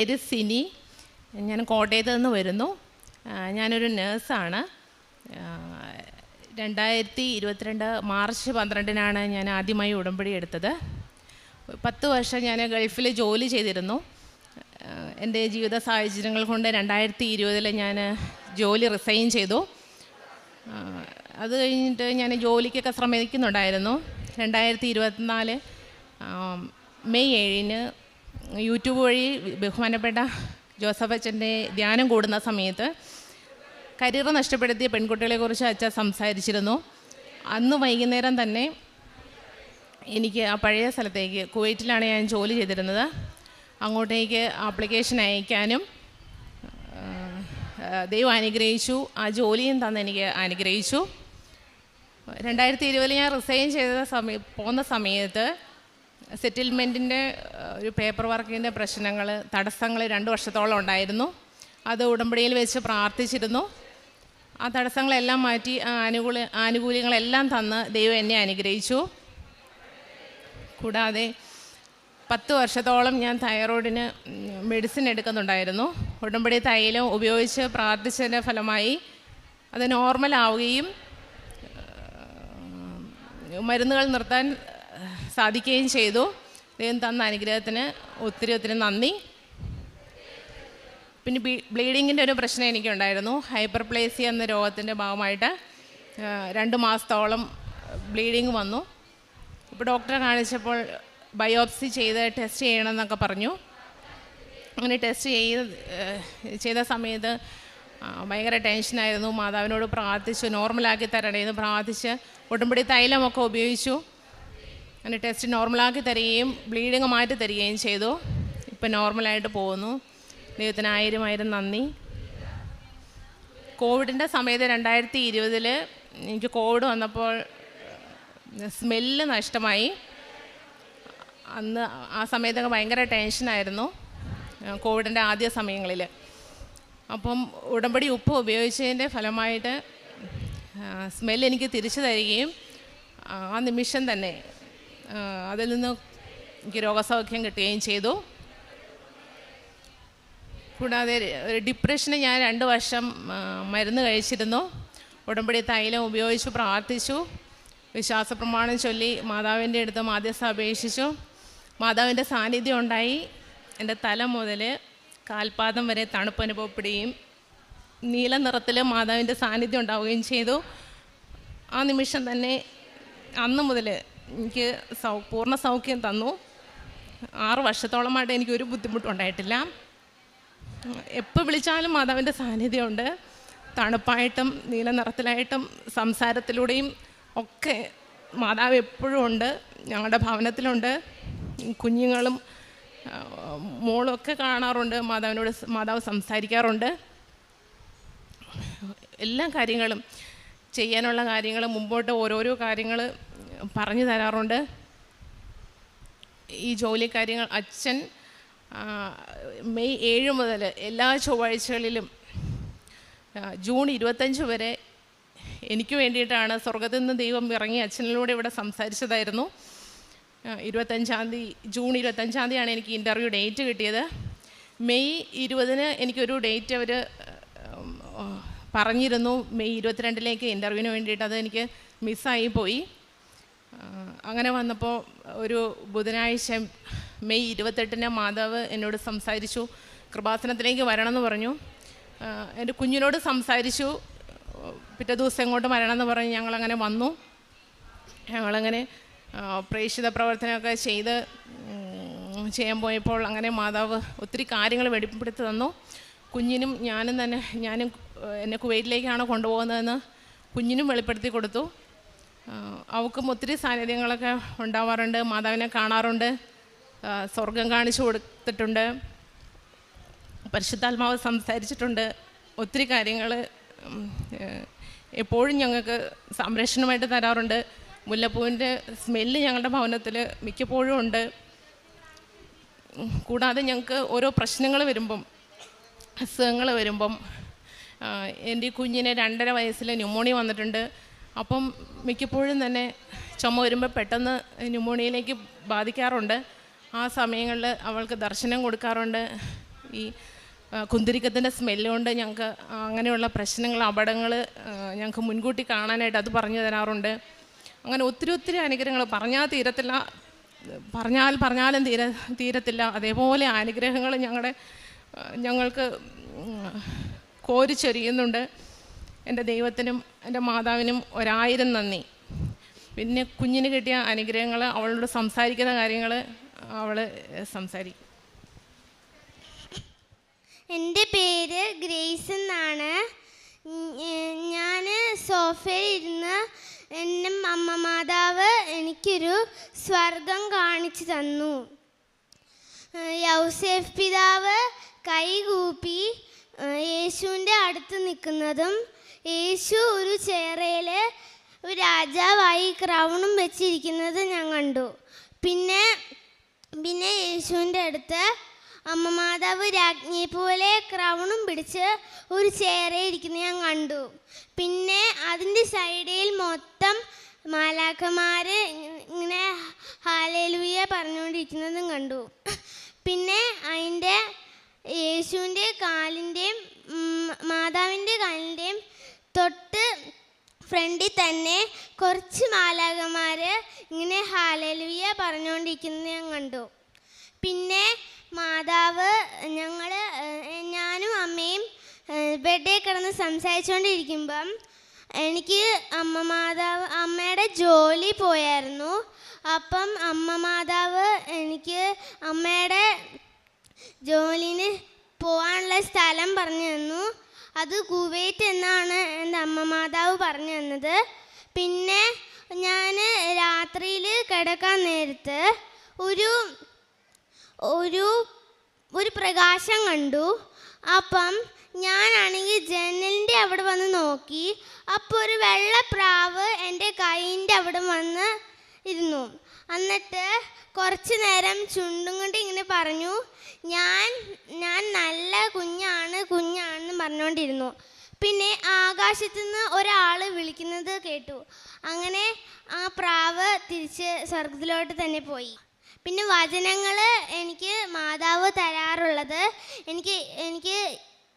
പേര് സിനി ഞാൻ കോട്ടയത്ത് നിന്ന് വരുന്നു. ഞാനൊരു നേഴ്സാണ്. രണ്ടായിരത്തി ഇരുപത്തിരണ്ട് മാർച്ച് പന്ത്രണ്ടിനാണ് ഞാൻ ആദ്യമായി ഉടമ്പടി എടുത്തത്. പത്ത് വർഷം ഞാൻ ഗൾഫിൽ ജോലി ചെയ്തിരുന്നു. എന്റെ ജീവിത സാഹചര്യങ്ങൾ കൊണ്ട് രണ്ടായിരത്തി ഇരുപതിൽ ഞാൻ ജോലി റിസൈൻ ചെയ്തു. അത് കഴിഞ്ഞിട്ട് ഞാൻ ജോലിക്കൊക്കെ ശ്രമിക്കുന്നുണ്ടായിരുന്നു. രണ്ടായിരത്തി ഇരുപത്തിനാല് മെയ് ഏഴിന് യൂട്യൂബ് വഴി ബഹുമാനപ്പെട്ട ജോസഫ് അച്ഛന്റെ ധ്യാനം കൂടുന്ന സമയത്ത് കരിയർ നഷ്ടപ്പെടുത്തിയ പെൺകുട്ടികളെക്കുറിച്ച് അച്ഛൻ സംസാരിച്ചിരുന്നു. അന്ന് വൈകുന്നേരം തന്നെ എനിക്ക് ആ പഴയ സ്ഥലത്തേക്ക് കുവൈറ്റിലാണ് ഞാൻ ജോലി ചെയ്തിരുന്നത്. അങ്ങോട്ടേക്ക് ആപ്ലിക്കേഷൻ അയക്കാനും ദൈവം അനുഗ്രഹിച്ചു. ആ ജോലിയും തന്ന് എനിക്ക് അനുഗ്രഹിച്ചു. രണ്ടായിരത്തി ഇരുപതിൽ ഞാൻ റിസൈൻ ചെയ്ത സമയ പോകുന്ന സമയത്ത് സെറ്റിൽമെന്റിന്റെ ഒരു പേപ്പർ വർക്കിന്റെ പ്രശ്നങ്ങൾ തടസ്സങ്ങൾ രണ്ട് വർഷത്തോളം ഉണ്ടായിരുന്നു. അത് ഉടമ്പടിയിൽ വെച്ച് പ്രാർത്ഥിച്ചിരുന്നു. ആ തടസ്സങ്ങളെല്ലാം മാറ്റി ആ അനുകൂല ആനുകൂല്യങ്ങളെല്ലാം തന്ന് ദൈവം എന്നെ അനുഗ്രഹിച്ചു. കൂടാതെ പത്ത് വർഷത്തോളം ഞാൻ തൈറോയിഡിന് മെഡിസിൻ എടുക്കുന്നുണ്ടായിരുന്നു. ഉടമ്പടി തൈലം ഉപയോഗിച്ച് പ്രാർത്ഥിച്ചതിന്റെ ഫലമായി അത് നോർമലാവുകയും മരുന്നുകൾ നിർത്താൻ സാധിക്കുകയും ചെയ്തു. ദൈവം തന്ന അനുഗ്രഹത്തിന് ഒത്തിരി ഒത്തിരി നന്ദി. പിന്നെ ബ്ലീഡിങ്ങിന്റെ ഒരു പ്രശ്നം എനിക്കുണ്ടായിരുന്നു. ഹൈപ്പർ പ്ലേസി എന്ന രോഗത്തിന്റെ ഭാഗമായിട്ട് രണ്ട് മാസത്തോളം ബ്ലീഡിങ് വന്നു. ഇപ്പോൾ ഡോക്ടറെ കാണിച്ചപ്പോൾ ബയോപ്സി ചെയ്ത് ടെസ്റ്റ് ചെയ്യണമെന്നൊക്കെ പറഞ്ഞു. അങ്ങനെ ടെസ്റ്റ് ചെയ്ത് ചെയ്ത സമയത്ത് ഭയങ്കര ടെൻഷനായിരുന്നു. മാതാവിനോട് പ്രാർത്ഥിച്ചു നോർമലാക്കി തരണേന്ന് പ്രാർത്ഥിച്ച് ഉടമ്പടി തൈലമൊക്കെ ഉപയോഗിച്ചു. അങ്ങനെ ടെസ്റ്റ് നോർമലാക്കി തരികയും ബ്ലീഡിങ് മാറ്റി തരികയും ചെയ്തു. ഇപ്പം നോർമലായിട്ട് പോകുന്നു. ദൈവത്തിന് ആയിരം ആയിരം നന്ദി. കോവിഡിന്റെ സമയത്ത് രണ്ടായിരത്തി ഇരുപതിൽ എനിക്ക് കോവിഡ് വന്നപ്പോൾ സ്മെല്ല് നഷ്ടമായി. അന്ന് ആ സമയത്തൊക്കെ ഭയങ്കര ടെൻഷനായിരുന്നു കോവിഡിന്റെ ആദ്യ സമയങ്ങളിൽ അപ്പം ഉടമ്പടി ഉപ്പ് ഉപയോഗിച്ചതിന്റെ ഫലമായിട്ട് സ്മെല്ല് എനിക്ക് തിരിച്ചു തരികയും ആ നിമിഷം തന്നെ അതിൽ നിന്ന് എനിക്ക് രോഗസൗഖ്യം കിട്ടുകയും ചെയ്തു. കൂടാതെ ഒരു ഡിപ്രഷന് ഞാൻ രണ്ട് വർഷം മരുന്ന് കഴിച്ചിരുന്നു. ഉടമ്പടി തൈലം ഉപയോഗിച്ച് പ്രാർത്ഥിച്ചു. വിശ്വാസ പ്രമാണം ചൊല്ലി മാതാവിന്റെ അടുത്ത് മാധ്യസ്ഥ അപേക്ഷിച്ചു. മാതാവിന്റെ സാന്നിധ്യം ഉണ്ടായി. എന്റെ തല മുതൽ കാൽപാദം വരെ തണുപ്പ് അനുഭവപ്പെടുകയും നീല നിറത്തിൽ മാതാവിന്റെ സാന്നിധ്യം ഉണ്ടാവുകയും ചെയ്തു. ആ നിമിഷം തന്നെ അന്ന് മുതൽ എനിക്ക് സൗ പൂർണ സൗഖ്യം തന്നു. ആറ് വർഷത്തോളമായിട്ട് എനിക്കൊരു ബുദ്ധിമുട്ടും ഉണ്ടായിട്ടില്ല എപ്പോൾ വിളിച്ചാലും മാതാവിന്റെ സാന്നിധ്യമുണ്ട്. തണുപ്പായിട്ടും നീല നിറത്തിലായിട്ടും സംസാരത്തിലൂടെയും ഒക്കെ മാതാവ് എപ്പോഴും ഉണ്ട്. ഞങ്ങളുടെ ഭവനത്തിലുണ്ട്. കുഞ്ഞുങ്ങളും മോളൊക്കെ കാണാറുണ്ട്. മാതാവിനോട് മാതാവ് സംസാരിക്കാറുണ്ട്. എല്ലാ കാര്യങ്ങളും ചെയ്യാനുള്ള കാര്യങ്ങൾ മുമ്പോട്ട് ഓരോരോ കാര്യങ്ങൾ പറഞ്ഞു തരാറുണ്ട്. ഈ ജോലി കാര്യങ്ങൾ അച്ഛൻ മെയ് ഏഴ് മുതൽ എല്ലാ ചൊവ്വാഴ്ചകളിലും ജൂൺ ഇരുപത്തഞ്ച് വരെ എനിക്ക് വേണ്ടിയിട്ടാണ് സ്വർഗത്തിൽ നിന്ന് ദൈവം ഇറങ്ങി അച്ഛനിലൂടെ ഇവിടെ സംസാരിച്ചതായിരുന്നു. ഇരുപത്തഞ്ചാം തീയതി ജൂൺ ഇരുപത്തഞ്ചാം തീയതിയാണ് എനിക്ക് ഇന്റർവ്യൂ ഡേറ്റ് കിട്ടിയത്. മെയ് ഇരുപതിന് എനിക്കൊരു ഡേറ്റ് അവർ പറഞ്ഞിരുന്നു. മെയ് ഇരുപത്തിരണ്ടിലേക്ക് ഇന്റർവ്യൂവിന് വേണ്ടിയിട്ട് അത് എനിക്ക് മിസ്സായി പോയി. അങ്ങനെ വന്നപ്പോൾ ഒരു ബുധനാഴ്ച മെയ് ഇരുപത്തെട്ടിന് മാതാവ് എന്നോട് സംസാരിച്ചു കൃപാസനത്തിലേക്ക് വരണമെന്ന് പറഞ്ഞു. എന്റെ കുഞ്ഞിനോട് സംസാരിച്ചു. പിറ്റേ ദിവസം ഇങ്ങോട്ട് വരണമെന്ന് പറഞ്ഞ് ഞങ്ങളങ്ങനെ വന്നു. ഞങ്ങളങ്ങനെ പ്രേക്ഷിത പ്രവർത്തനമൊക്കെ ചെയ്ത് ചെയ്യാൻ പോയപ്പോൾ അങ്ങനെ മാതാവ് ഒത്തിരി കാര്യങ്ങൾ വെളിപ്പെടുത്തി തന്നു. കുഞ്ഞിനും ഞാനും തന്നെ ഞാനും എന്നെ കുവൈറ്റിലേക്കാണ് കൊണ്ടുപോകുന്നതെന്ന് കുഞ്ഞിനും വെളിപ്പെടുത്തി കൊടുത്തു. അവൾക്കും ഒത്തിരി സാന്നിധ്യങ്ങളൊക്കെ ഉണ്ടാവാറുണ്ട് മാതാവിനെ കാണാറുണ്ട് സ്വർഗം കാണിച്ചു കൊടുത്തിട്ടുണ്ട് പരിശുദ്ധാത്മാവ് സംസാരിച്ചിട്ടുണ്ട് ഒത്തിരി കാര്യങ്ങൾ എപ്പോഴും ഞങ്ങൾക്ക് സംരക്ഷണമായിട്ട് തരാറുണ്ട്. മുല്ലപ്പൂവിന്റെ സ്മെല്ല് ഞങ്ങളുടെ ഭവനത്തിൽ മിക്കപ്പോഴും ഉണ്ട്. കൂടാതെ ഞങ്ങൾക്ക് ഓരോ പ്രശ്നങ്ങൾ വരുമ്പം അസുഖങ്ങൾ വരുമ്പം എന്റെ കുഞ്ഞിന് രണ്ടര വയസ്സിൽ ന്യൂമോണിയ വന്നിട്ടുണ്ട്. അപ്പം മിക്കപ്പോഴും തന്നെ ചുമ വരുമ്പോൾ പെട്ടെന്ന് ന്യൂമോണിയയിലേക്ക് ബാധിക്കാറുണ്ട്. ആ സമയങ്ങളിൽ അവൾക്ക് ദർശനം കൊടുക്കാറുണ്ട്. ഈ കുന്തിരിക്കത്തിന്റെ സ്മെല്ല് കൊണ്ട് ഞങ്ങൾക്ക് അങ്ങനെയുള്ള പ്രശ്നങ്ങൾ അപകടങ്ങൾ ഞങ്ങൾക്ക് മുൻകൂട്ടി കാണാനായിട്ട് അത് പറഞ്ഞു തരാറുണ്ട്. അങ്ങനെ ഒത്തിരി ഒത്തിരി അനുഗ്രഹങ്ങൾ. പറഞ്ഞാൽ തീരത്തില്ല പറഞ്ഞാൽ പറഞ്ഞാലും തീര തീരത്തില്ല. അതേപോലെ അനുഗ്രഹങ്ങൾ ഞങ്ങളുടെ ഞങ്ങൾക്ക് കോരിച്ചൊരിയുന്നുണ്ട്. എന്റെ ദൈവത്തിനും എന്റെ മാതാവിനും ഒരായിരം നന്ദി. പിന്നെ കുഞ്ഞിന് കിട്ടിയ അനുഗ്രഹങ്ങൾ അവളോട് സംസാരിക്കുന്ന കാര്യങ്ങൾ അവൾ സംസാരിക്കും. എന്റെ പേര് ഗ്രേസ് എന്നാണ്. ഞാൻ സോഫയിൽ ഇരുന്ന് എന്റെ അമ്മ മാതാവ് എനിക്കൊരു സ്വർഗം കാണിച്ചു തന്നു. യൗസേഫ് പിതാവ് കൈകൂപ്പി യേശുവിന്റെ അടുത്ത് നിൽക്കുന്നതും യേശു ഒരു ചേറയിൽ രാജാവായി ക്രൗണും വെച്ചിരിക്കുന്നത് ഞാൻ കണ്ടു. പിന്നെ പിന്നെ യേശുവിന്റെ അടുത്ത് അമ്മ മാതാവ് രാജ്ഞിയെ പോലെ ക്രൗണും പിടിച്ച് ഒരു ചേരയിരിക്കുന്ന ഞാൻ കണ്ടു. പിന്നെ അതിന്റെ സൈഡിൽ മൊത്തം മാലാക്കന്മാർ ഇങ്ങനെ ഹാലേലുയ പറഞ്ഞുകൊണ്ടിരിക്കുന്നതും കണ്ടു. പിന്നെ അതിന്റെ യേശുവിന്റെ കാലിന്റെയും മാതാവിന്റെ കാലിന്റെയും തൊട്ട് ഫ്രണ്ടിൽ തന്നെ കുറച്ച് മാലാകന്മാർ ഇങ്ങനെ ഹാലലുയ പറഞ്ഞുകൊണ്ടിരിക്കുന്നത് ഞാൻ കണ്ടു. പിന്നെ മാതാവ് ഞങ്ങൾ ഞാനും അമ്മയും ബെഡേ കിടന്ന് സംസാരിച്ചുകൊണ്ടിരിക്കുമ്പം എനിക്ക് അമ്മ മാതാവ് അമ്മയുടെ ജോലി പോയായിരുന്നു. അപ്പം അമ്മ മാതാവ് എനിക്ക് അമ്മയുടെ ജോലിന് പോകാനുള്ള സ്ഥലം പറഞ്ഞു തന്നു. അത് കുവൈറ്റ് എന്നാണ് എന്റെ അമ്മ മാതാവ് പറഞ്ഞു തന്നത്. പിന്നെ ഞാൻ രാത്രിയിൽ കിടക്കാൻ നേരത്ത് ഒരു ഒരു ഒരു പ്രകാശം കണ്ടു. അപ്പം ഞാനാണെങ്കിൽ ജനലിന്റെ അവിടെ വന്ന് നോക്കി. അപ്പോൾ ഒരു വെള്ള പ്രാവ് എന്റെ കൈയിന്റെ അവിടെ വന്ന് ഇരുന്നു. എന്നിട്ട് കുറച്ച് നേരം ചുണ്ടും കൊണ്ട് ഇങ്ങനെ പറഞ്ഞു ഞാൻ ഞാൻ നല്ല കുഞ്ഞാണ് കുഞ്ഞാണെന്ന് പറഞ്ഞുകൊണ്ടിരുന്നു പിന്നെ ആകാശത്തു നിന്ന് ഒരാൾ വിളിക്കുന്നത് കേട്ടു. അങ്ങനെ ആ പ്രാവ് തിരിച്ച് സ്വർഗത്തിലോട്ട് തന്നെ പോയി. പിന്നെ വചനങ്ങൾ എനിക്ക് മാതാവ് തരാറുള്ളത് എനിക്ക് എനിക്ക്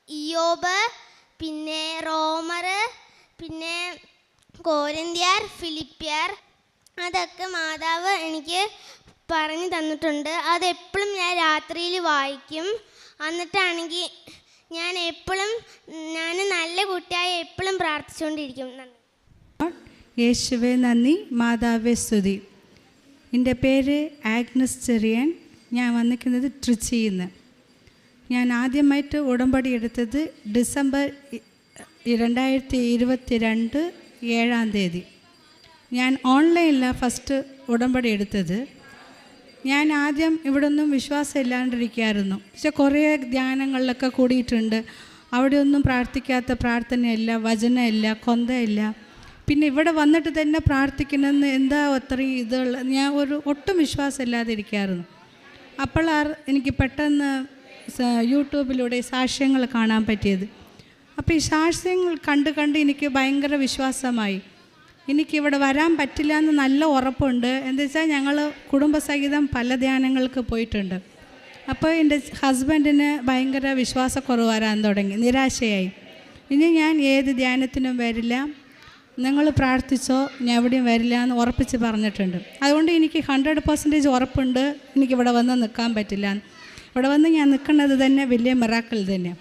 ഇയോബ് പിന്നെ റോമർ പിന്നെ കോരിന്ത്യർ ഫിലിപ്പിയർ അതൊക്കെ മാതാവ് എനിക്ക് പറഞ്ഞു തന്നിട്ടുണ്ട്. അതെപ്പോഴും ഞാൻ രാത്രിയിൽ വായിക്കും. എന്നിട്ടാണെങ്കിൽ ഞാൻ എപ്പോഴും ഞാൻ നല്ല കുട്ടിയായി എപ്പോഴും പ്രാർത്ഥിച്ചുകൊണ്ടിരിക്കും. യേശുവെ നന്ദി. മാതാവെ സ്തുതി. എന്റെ പേര് ആഗ്നസ് ചെറിയൻ. ഞാൻ വന്നിരിക്കുന്നത് ട്രിച്ചിയിൽ നിന്ന് ഞാൻ ആദ്യമായിട്ട് ഉടമ്പടി എടുത്തത് ഡിസംബർ രണ്ടായിരത്തി ഇരുപത്തി രണ്ട് ഏഴാം തീയതി. ഞാൻ ഓൺലൈനിലാണ് ഫസ്റ്റ് ഉടമ്പടി എടുത്തത്. ഞാൻ ആദ്യം ഇവിടെ ഒന്നും വിശ്വാസം ഇല്ലാണ്ടിരിക്കുകയായിരുന്നു പക്ഷെ കുറേ ധ്യാനങ്ങളിലൊക്കെ കൂടിയിട്ടുണ്ട്. അവിടെയൊന്നും പ്രാർത്ഥിക്കാത്ത പ്രാർത്ഥനയല്ല വചനമില്ല കൊന്തയില്ല. പിന്നെ ഇവിടെ വന്നിട്ട് തന്നെ പ്രാർത്ഥിക്കണമെന്ന് എന്താ അത്രയും ഇതുള്ള ഞാൻ ഒരു ഒട്ടും വിശ്വാസമില്ലാതെ ഇരിക്കായിരുന്നു അപ്പോൾ എനിക്ക് പെട്ടെന്ന് യൂട്യൂബിലൂടെ സാക്ഷ്യങ്ങൾ കാണാൻ പറ്റിയത്. അപ്പോൾ ഈ സാക്ഷ്യങ്ങൾ കണ്ട് കണ്ട് എനിക്ക് ഭയങ്കര വിശ്വാസമായി. എനിക്കിവിടെ വരാൻ പറ്റില്ല എന്ന് നല്ല ഉറപ്പുണ്ട്. എന്താ വെച്ചാൽ ഞങ്ങൾ കുടുംബസഹിതം പല ധ്യാനങ്ങൾക്ക് പോയിട്ടുണ്ട്. അപ്പോൾ എന്റെ ഹസ്ബൻഡിന് ഭയങ്കര വിശ്വാസക്കുറവ് വരാൻ തുടങ്ങി നിരാശയായി. ഇനി ഞാൻ ഏത് ധ്യാനത്തിനും വരില്ല. നിങ്ങൾ പ്രാർത്ഥിച്ചോ ഞാൻ എവിടെയും വരില്ല എന്ന് ഉറപ്പിച്ച് പറഞ്ഞിട്ടുണ്ട്. അതുകൊണ്ട് എനിക്ക് ഹൺഡ്രഡ് പെർസെന്റേജ് ഉറപ്പുണ്ട് എനിക്കിവിടെ വന്ന് നിൽക്കാൻ പറ്റില്ല. ഇവിടെ വന്ന് ഞാൻ നിൽക്കുന്നത് തന്നെ വലിയ മിറാക്കിൾ തന്നെ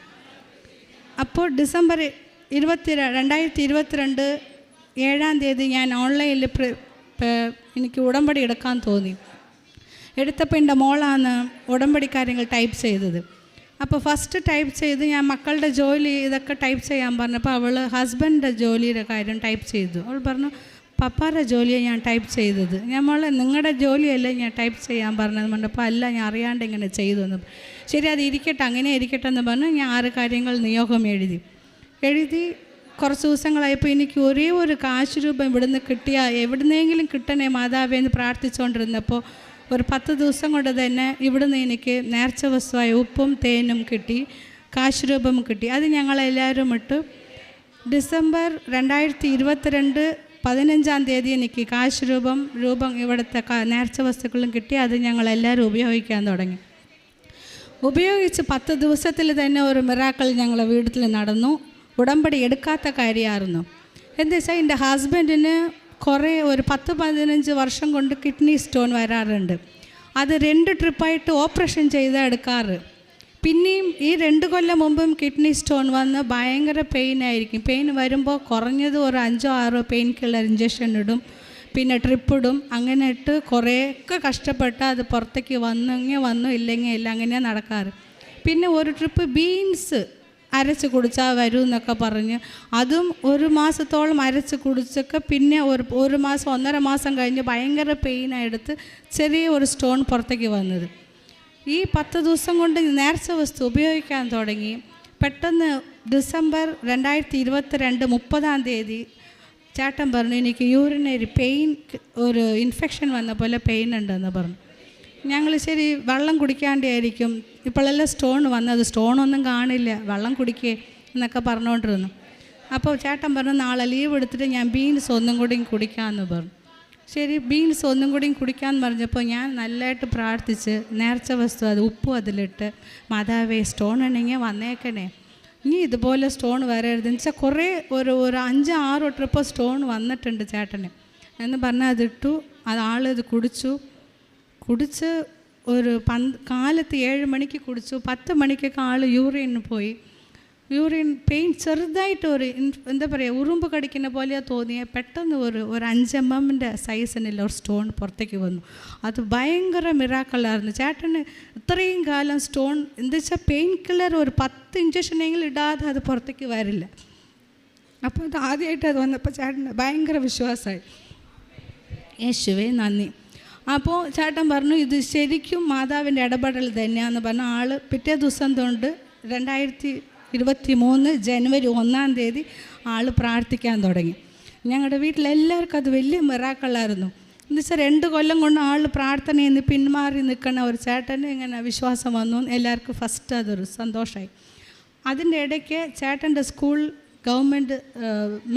അപ്പോൾ ഡിസംബർ ഇരുപത്തി രണ്ടായിരത്തി ഇരുപത്തിരണ്ട് ഏഴാം തീയതി ഞാൻ ഓൺലൈനിൽ എനിക്ക് ഉടമ്പടി എടുക്കാൻ തോന്നി. എടുത്തപ്പോൾ എന്റെ മോളാണ് ഉടമ്പടി കാര്യങ്ങൾ ടൈപ്പ് ചെയ്തത്. അപ്പോൾ ഫസ്റ്റ് ടൈപ്പ് ചെയ്ത് ഞാൻ മക്കളുടെ ജോലി ഇതൊക്കെ ടൈപ്പ് ചെയ്യാൻ പറഞ്ഞപ്പോൾ അവൾ ഹസ്ബൻഡിന്റെ ജോലിയുടെ കാര്യം ടൈപ്പ് ചെയ്തു. അവൾ പറഞ്ഞു പപ്പാരുടെ ജോലിയാണ് ഞാൻ ടൈപ്പ് ചെയ്തത്. ഞാൻ മോളെ നിങ്ങളുടെ ജോലിയല്ലേ ഞാൻ ടൈപ്പ് ചെയ്യാൻ പറഞ്ഞത്? പറഞ്ഞപ്പോൾ അല്ല ഞാൻ അറിയാണ്ട് ഇങ്ങനെ ചെയ്തു എന്ന് ശരി അത് ഇരിക്കട്ടെ അങ്ങനെ ഇരിക്കട്ടെ എന്ന് പറഞ്ഞു. ഞാൻ ആറ് കാര്യങ്ങൾ നിയോഗം എഴുതി. എഴുതി കുറച്ച് ദിവസങ്ങളായപ്പോൾ എനിക്ക് ഒരേ ഒരു കാശ് രൂപം ഇവിടുന്ന് കിട്ടിയ എവിടുന്നെങ്കിലും കിട്ടണേ മാതാവേ എന്ന് പ്രാർത്ഥിച്ചുകൊണ്ടിരുന്നപ്പോൾ ഒരു പത്ത് ദിവസം കൊണ്ട് തന്നെ ഇവിടുന്ന് എനിക്ക് നേർച്ച വസ്തുവായ ഉപ്പും തേനും കിട്ടി കാശ് രൂപം കിട്ടി. അത് ഞങ്ങളെല്ലാവരും ഇട്ട് ഡിസംബർ രണ്ടായിരത്തി ഇരുപത്തിരണ്ട് പതിനഞ്ചാം തീയതി എനിക്ക് കാശ് രൂപം രൂപം ഇവിടുത്തെ നേർച്ച വസ്തുക്കളും കിട്ടി. അത് ഞങ്ങളെല്ലാവരും ഉപയോഗിക്കാൻ തുടങ്ങി. ഉപയോഗിച്ച് പത്ത് ദിവസത്തിൽ തന്നെ ഒരു മിറാക്കൾ ഞങ്ങളെ വീട്ടിൽ നടന്നു. ഉടമ്പടി എടുക്കാത്ത കാര്യമായിരുന്നു. എന്താ വെച്ചാൽ എന്റെ ഹസ്ബൻഡിന് കുറേ ഒരു പത്ത് പതിനഞ്ച് വർഷം കൊണ്ട് കിഡ്നി സ്റ്റോൺ വരാറുണ്ട്. അത് രണ്ട് ട്രിപ്പായിട്ട് ഓപ്പറേഷൻ ചെയ്ത് എടുക്കാറ്. പിന്നെയും ഈ രണ്ട് കൊല്ലം മുമ്പും കിഡ്നി സ്റ്റോൺ വന്ന് ഭയങ്കര പെയിൻ ആയിരിക്കും. പെയിൻ വരുമ്പോൾ കുറഞ്ഞത് ഒരു അഞ്ചോ ആറോ പെയിൻ കില്ലർ ഇഞ്ചക്ഷൻ ഇടും. പിന്നെ ട്രിപ്പ് ഇടും. അങ്ങനെ ഇട്ട് കുറേയൊക്കെ കഷ്ടപ്പെട്ട് അത് പുറത്തേക്ക് വന്നെങ്കിൽ വന്നു ഇല്ലെങ്കിൽ ഇല്ല അങ്ങനെയാണ് നടക്കാറ്. പിന്നെ ഒരു ട്രിപ്പ് ബീൻസ് അരച്ച് കുടിച്ചാൽ വരും എന്നൊക്കെ പറഞ്ഞ് അതും ഒരു മാസത്തോളം അരച്ച് കുടിച്ചൊക്കെ പിന്നെ ഒരു ഒരു മാസം ഒന്നര മാസം കഴിഞ്ഞ് ഭയങ്കര പെയിനായെടുത്ത് ചെറിയ ഒരു സ്റ്റോൺ പുറത്തേക്ക് വന്നത്. ഈ പത്ത് ദിവസം കൊണ്ട് നേർച്ച വസ്തു ഉപയോഗിക്കാൻ തുടങ്ങി. പെട്ടെന്ന് ഡിസംബർ രണ്ടായിരത്തി ഇരുപത്തി രണ്ട് മുപ്പതാം തീയതി ചേട്ടൻ പറഞ്ഞു എനിക്ക് യൂറിനറി പെയിൻ ഒരു ഇൻഫെക്ഷൻ വന്ന പോലെ പെയിൻ ഉണ്ടെന്ന് പറഞ്ഞു. ഞങ്ങൾ ശരി വെള്ളം കുടിക്കാണ്ടായിരിക്കും. ഇപ്പോഴെല്ലാം സ്റ്റോൺ വന്നത്. സ്റ്റോണൊന്നും കാണില്ല. വെള്ളം കുടിക്കേ എന്നൊക്കെ പറഞ്ഞുകൊണ്ടിരുന്നു അപ്പോൾ ചേട്ടൻ പറഞ്ഞു നാളെ ലീവ് എടുത്തിട്ട് ഞാൻ ബീൻസ് ഒന്നും കൂടി കുടിക്കാമെന്ന് പറഞ്ഞു. ശരി ബീൻസ് ഒന്നും കൂടി കുടിക്കാമെന്ന് പറഞ്ഞപ്പോൾ ഞാൻ നല്ലതായിട്ട് പ്രാർത്ഥിച്ച് നേർച്ച വസ്തു അത് ഉപ്പും അതിലിട്ട് മാതാവേ സ്റ്റോൺ ഉണ്ടെങ്കിൽ വന്നേക്കണേ. ഇനി ഇതുപോലെ സ്റ്റോൺ വരരുത്. എന്ന് വെച്ചാൽ കുറേ ഒരു ഒരു അഞ്ച് ആറ് ട്രിപ്പ് സ്റ്റോൺ വന്നിട്ടുണ്ട് ചേട്ടന്. എന്ന് പറഞ്ഞാൽ അതിട്ടു അത് ആളിത് കുടിച്ചു. കുടിച്ച് ഒരു പന്ത് കാലത്ത് ഏഴ് മണിക്ക് കുടിച്ചു പത്ത് മണിക്കൊക്കെ ആൾ യൂറിന് പോയി. യൂറിൻ പെയിൻ ചെറുതായിട്ട് ഒരു എന്താ പറയുക ഉറുമ്പ് കടിക്കുന്ന പോലെയാണ് തോന്നിയ. പെട്ടെന്ന് ഒരു ഒരു അഞ്ച് എം എമ്മിന്റെ സൈസിനുള്ള ഒരു സ്റ്റോൺ പുറത്തേക്ക് വന്നു. അത് ഭയങ്കര മിറാക്കളായിരുന്നു ചേട്ടന് ഇത്രയും കാലം സ്റ്റോൺ എന്താ വെച്ചാൽ പെയിൻ കില്ലർ ഒരു പത്ത് ഇഞ്ചക്ഷനെങ്കിലും ഇടാതെ അത് പുറത്തേക്ക് വരില്ല. അപ്പോൾ അത് ആദ്യമായിട്ട് അത് വന്നപ്പോൾ ചേട്ടന് ഭയങ്കര വിശ്വാസമായി യേശുവേ നന്ദി. അപ്പോൾ ചേട്ടൻ പറഞ്ഞു ഇത് ശരിക്കും മാതാവിന്റെ ഇടപെടൽ തന്നെയാന്ന് പറഞ്ഞു. ആൾ പിറ്റേ ദിവസം തൊണ്ട് രണ്ടായിരത്തി ഇരുപത്തി മൂന്ന് ജനുവരി ഒന്നാം തീയതി ആൾ പ്രാർത്ഥിക്കാൻ തുടങ്ങി. ഞങ്ങളുടെ വീട്ടിലെല്ലാവർക്കും അത് വലിയ മിറാക്കളായിരുന്നു എന്ന് വെച്ചാൽ രണ്ട് കൊല്ലം കൊണ്ട് ആൾ പ്രാർത്ഥനയിൽ നിന്ന് പിന്മാറി നിൽക്കുന്ന ഒരു ചേട്ടന് ഇങ്ങനെ വിശ്വാസം വന്നു. എല്ലാവർക്കും ഫസ്റ്റ് അതൊരു സന്തോഷമായി അതിന്റെ ഇടയ്ക്ക് ചേട്ടന്റെ സ്കൂൾ ഗവൺമെന്റ്